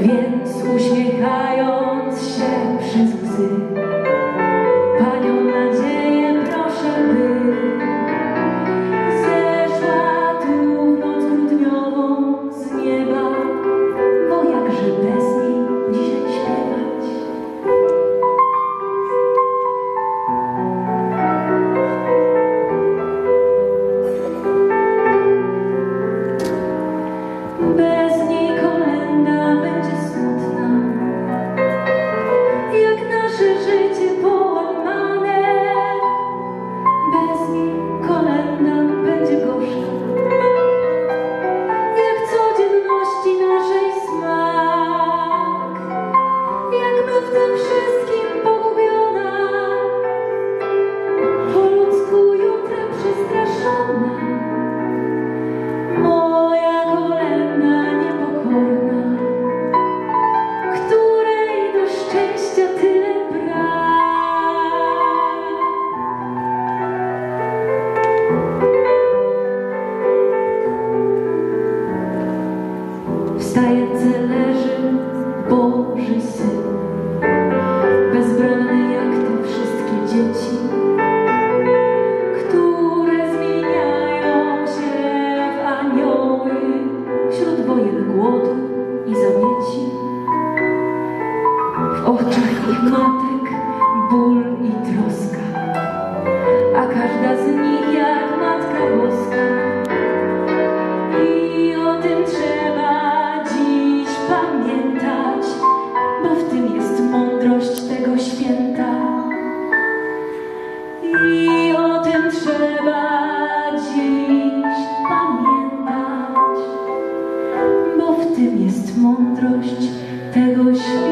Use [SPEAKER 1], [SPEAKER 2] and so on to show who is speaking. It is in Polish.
[SPEAKER 1] Więc uśmiechając się przez łzy, Panią nadzieję proszę, by zeszła tu noc grudniową z nieba, bo jakże bez niej dzisiaj śpiewać. Stajence leży Boży Syn, oczach ich matek ból i troska, a każda z nich jak Matka Boska. I o tym trzeba dziś pamiętać, bo w tym jest mądrość tego święta. I o tym trzeba dziś pamiętać, bo w tym jest mądrość tego święta.